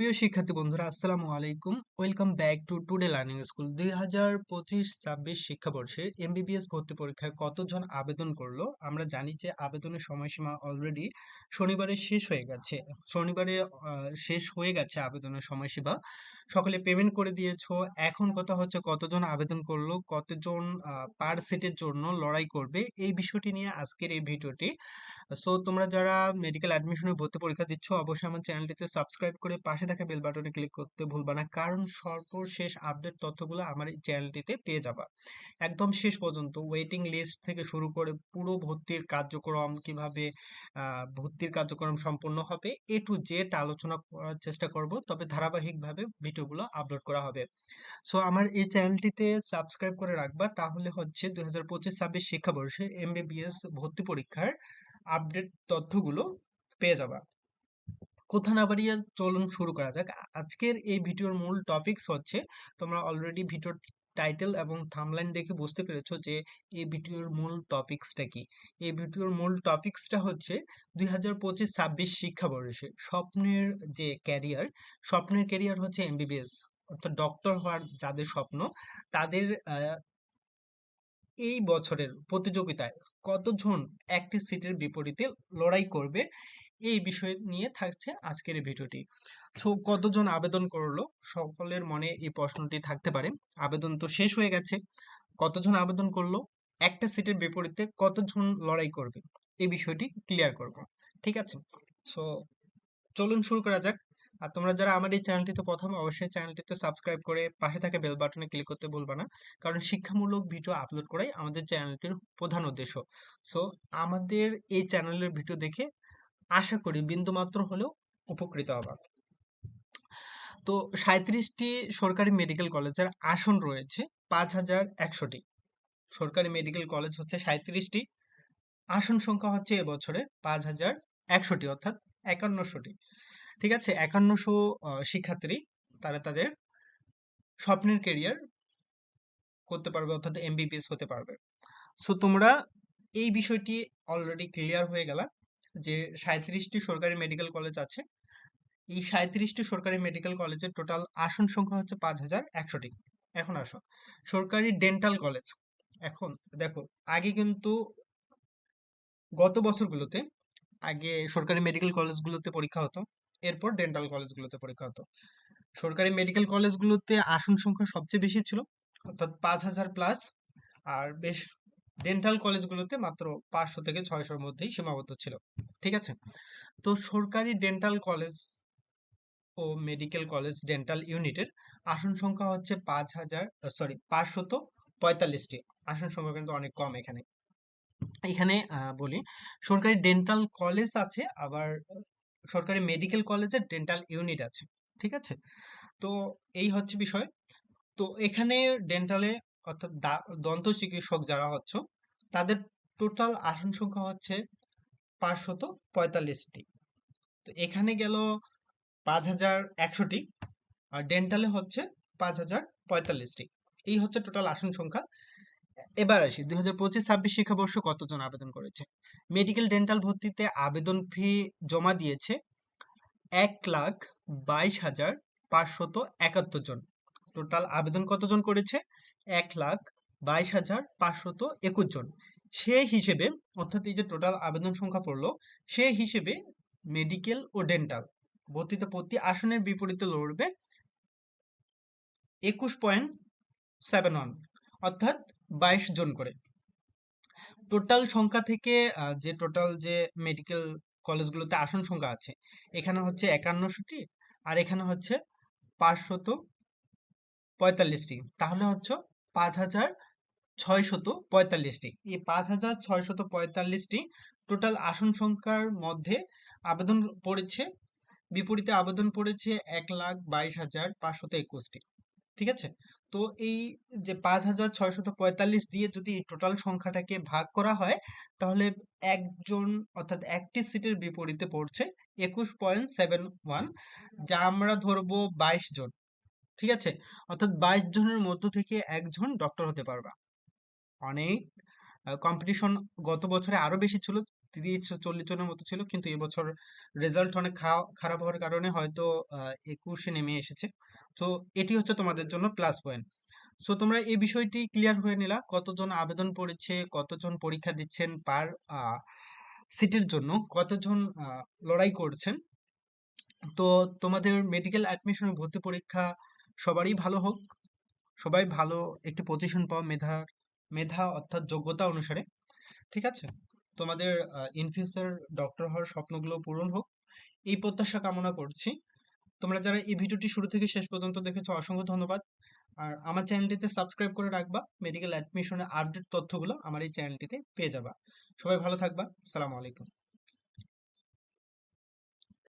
সুপ্রিয় শিক্ষার্থী বন্ধুরা, আসসালামু আলাইকুম। Welcome back to today learning school দুই হাজার পঁচিশ ছাব্বিশ শিক্ষাবর্ষে এমবিবিএস ভর্তি পরীক্ষায় কতজন আবেদন করল? আমরা জানি যে আবেদনের সময়সীমা অলরেডি শনিবারে শেষ হয়ে গেছে। শনিবারে শেষ হয়ে গেছে আবেদনের সময়সীমা। সকলে পেমেন্ট করে দিয়েছ। এখন কথা হচ্ছে কতজন আবেদন করল, কতজন পার সিটের জন্য লড়াই করবে? এই বিষয়টি নিয়ে আজকের এই ভিডিওটি। সো তোমরা যারা মেডিকেল অ্যাডমিশনের ভর্তি পরীক্ষা দিচ্ছ, অবশ্যই আমার চ্যানেলটিতে সাবস্ক্রাইব করে পাশে থাকা বেল বাটনে ক্লিক করতে ভুলবা না। কারণ সর্বশেষ আপডেট তথ্যগুলো আমার এই চ্যানেলটিতে পেয়ে যাবা। একদম শেষ পর্যন্ত ওয়েটিং লিস্ট থেকে শুরু করে পুরো ভর্তির কার্যক্রম কীভাবে ভর্তির কার্যক্রম সম্পন্ন হবে এ টু জেড আলোচনা করার চেষ্টা করব, তবে ধারাবাহিকভাবে ভিডিওগুলো আপলোড করা হবে। সো আমার এই চ্যানেলটিতে সাবস্ক্রাইব করে রাখবা, তাহলে হচ্ছে দুই হাজার পঁচিশ ছাব্বিশ শিক্ষাবর্ষে এমবিবিএস ভর্তি পরীক্ষার আপডেট তথ্যগুলো পেয়ে যাবা। কথা না বাড়িয়ে চলুন শুরু করা যাক। আজকের এই ভিডিওর মূল টপিকস হচ্ছে, তোমরা অলরেডি ভিডিওর টাইটেল এবং থামলাইন দেখে বুঝতে পেরেছ যে এই ভিডিওর মূল টপিকসটা কি। এই ভিডিওর মূল টপিকসটা হচ্ছে দুই হাজার পঁচিশ ছাব্বিশ শিক্ষাবর্ষে স্বপ্নের যে ক্যারিয়ার স্বপ্নের ক্যারিয়ার হচ্ছে এমবিবিএস অর্থাৎ ডক্টর হওয়ার যাদের স্বপ্ন, তাদের এই বছরের প্রতিযোগিতায় কতজন একটি সিটের বিপরীতে লড়াই করবে এই বিষয় নিয়ে থাকছে আজকের এই ভিডিওটি। সো, কতজন আবেদন করল? সকলের মনে এই প্রশ্নটি থাকতে পারে। আবেদন তো শেষ হয়ে গেছে। কতজন আবেদন করল? একটা সিটের বিপরীতে কতজন লড়াই করবে? এই বিষয়টি ক্লিয়ার করব। ঠিক আছে? সো, চলুন শুরু করা যাক। আর তোমরা যারা আমার এই চ্যানেলটিতে প্রথম, অবশ্যই চ্যানেলটিতে সাবস্ক্রাইব করে পাশে থাকা বেল বাটনে ক্লিক করতে ভুলবা না। কারণ শিক্ষামূলক ভিডিও আপলোড করাই আমাদের চ্যানেলটির প্রধান উদ্দেশ্য। সো, আমাদের এই চ্যানেলের ভিডিও দেখে আশা করি বিন্দুমাত্র হলেও উপকৃত হবা তো সাঁত্রিশটি সরকারি মেডিকেল কলেজের আসন রয়েছে পাঁচ হাজার একশোটি। সরকারি মেডিকেল কলেজ হচ্ছে সাঁত্রিশটি আসন সংখ্যা হচ্ছে এবছরে পাঁচ হাজার একশোটি অর্থাৎ একান্নশোটি। ঠিক আছে? একান্নশো শিক্ষার্থী তারা তাদের স্বপ্নের কেরিয়ার করতে পারবে অর্থাৎ এমবিবিএস হতে পারবে। সো তোমরা এই বিষয়টি অলরেডি ক্লিয়ার হয়ে গেল। যে সাঁত্রিশটি সরকারি মেডিকেল কলেজ আছে, এই সাঁত্রিশটি সরকারি মেডিকেল কলেজের টোটাল আসন সংখ্যা হচ্ছে পাঁচ হাজার একশোটি। এখন আসো, সরকারি ডেন্টাল কলেজ এখন দেখো, আগে কিন্তু গত বছরগুলোতে আগে সরকারি মেডিকেল কলেজগুলোতে পরীক্ষা হতো, এরপর ডেন্টাল কলেজগুলোতে পরীক্ষা হতো। সরকারি মেডিকেল কলেজগুলোতে আসন সংখ্যা সবচেয়ে বেশি ছিল, অর্থাৎ পাঁচ হাজার প্লাস আর বেশ ডেন্টাল কলেজগুলোতে মাত্র পাঁচশো থেকে ছয়শোর মধ্যেই সীমাবদ্ধ ছিল। ঠিক আছে? তো সরকারি ডেন্টাল কলেজ ও মেডিকেল কলেজ ডেন্টাল ইউনিটের আসন সংখ্যা হচ্ছে পাঁচ হাজার সরি পাঁচশত পঁয়তাল্লিশটি। আসন সংখ্যা কিন্তু অনেক কম এখানে। এখানে বলি, সরকারি ডেন্টাল কলেজ আছে, আবার সরকারি মেডিকেল কলেজের ডেন্টাল ইউনিট আছে। ঠিক আছে? তো এই হচ্ছে বিষয়। তো এখানে ডেন্টালে অর্থাৎ দন্ত চিকিৎসক যারা হচ্ছে, তাদের টোটাল আসন সংখ্যা হচ্ছে পাঁচশত পঁয়তাল্লিশটি। তো এখানে গেল পাঁচ হাজার একশোটি, আর ডেন্টালে হচ্ছে পাঁচ হাজার পঁয়তাল্লিশটি। এই হচ্ছে টোটাল আসন সংখ্যা। এবার আসি, দুই হাজার পঁচিশ ছাব্বিশ শিক্ষাবর্ষ কতজন আবেদন করেছে? মেডিকেল ডেন্টাল ভর্তিতে আবেদন ফি জমা দিয়েছে এক লাখ বাইশ হাজার পাঁচশত একাত্তর জন। টোটাল আবেদন কতজন করেছে? এক লাখ বাইশ হাজার পাঁচশত একুশ জন। সে হিসেবে, অর্থাৎ এই যে টোটাল আবেদন সংখ্যা পড়ল, সে হিসেবে মেডিকেল ও ডেন্টাল ভর্তিতে প্রতি আসনের বিপরীতে লড়বে একুশ পয়েন্ট সেভেন ওয়ান, অর্থাৎ বাইশ জন করে। টোটাল সংখ্যা থেকে যে টোটাল যে মেডিকেল কলেজগুলোতে আসন সংখ্যা আছে, এখানে হচ্ছে একান্নশোটি আর এখানে হচ্ছে পাঁচশত পঁয়তাল্লিশটি। তাহলে হচ্ছে পাঁচ হাজার ছয়শত পঁয়তাল্লিশটি। এই পাঁচ হাজার ছয়শত পঁয়তাল্লিশটি টোটাল আসন সংখ্যার মধ্যে আবেদন পড়েছে, বিপরীতে আবেদন পড়েছে এক লাখ বাইশ হাজার পাঁচশত একুশটি। ঠিক আছে? তো এই যে পাঁচ হাজার ছয়শত পঁয়তাল্লিশ দিয়ে যদি এই টোটাল সংখ্যাটাকে ভাগ করা হয়, তাহলে একজন অর্থাৎ একটি সিটের বিপরীতে পড়ছে একুশ পয়েন্ট সেভেন ওয়ান, যা আমরা ধরবো বাইশ জন। ঠিক আছে? অর্থাৎ বাইশ জনের মধ্য থেকে একজন ডক্টর হতে পারবা। অনেক কম্পিটিশন গত বছরে আরও বেশি ছিল, তিরিশ চল্লিশ জনের মতো ছিল, কিন্তু এবছর রেজাল্ট অনেক খারাপ হওয়ার কারণে হয়তো একুশে নেমে এসেছে। তো এটি হচ্ছে তোমাদের জন্য প্লাস পয়েন্ট সো তোমরা এই বিষয়টি ক্লিয়ার হয়ে নিলা, কতজন আবেদন করেছে কতজন পরীক্ষা দিচ্ছেন পার সিটের জন্য, কতজন লড়াই করছেন। তো তোমাদের মেডিকেল অ্যাডমিশন ভর্তি পরীক্ষা সবারই ভালো হোক। সবাই ভালো একটি পজিশন পাও মেধা মেধা অর্থাৎ যোগ্যতা অনুসারে। ঠিক আছে? তোমাদের ইন ফিউচার ডক্টর হওয়ার স্বপ্নগুলো পূরণ হোক। এই প্রত্যাশা কামনা করছি। তোমরা যারা এই ভিডিওটি শুরু থেকে শেষ পর্যন্ত দেখেছ, অসংখ্য ধন্যবাদ। আর আমার চ্যানেলটিতে সাবস্ক্রাইব করে রাখবা। মেডিকেল অ্যাডমিশনের আপডেট তথ্যগুলো আমার এই চ্যানেলটিতে পেয়ে যাবা। সবাই ভালো থাকবা। আসসালামু আলাইকুম।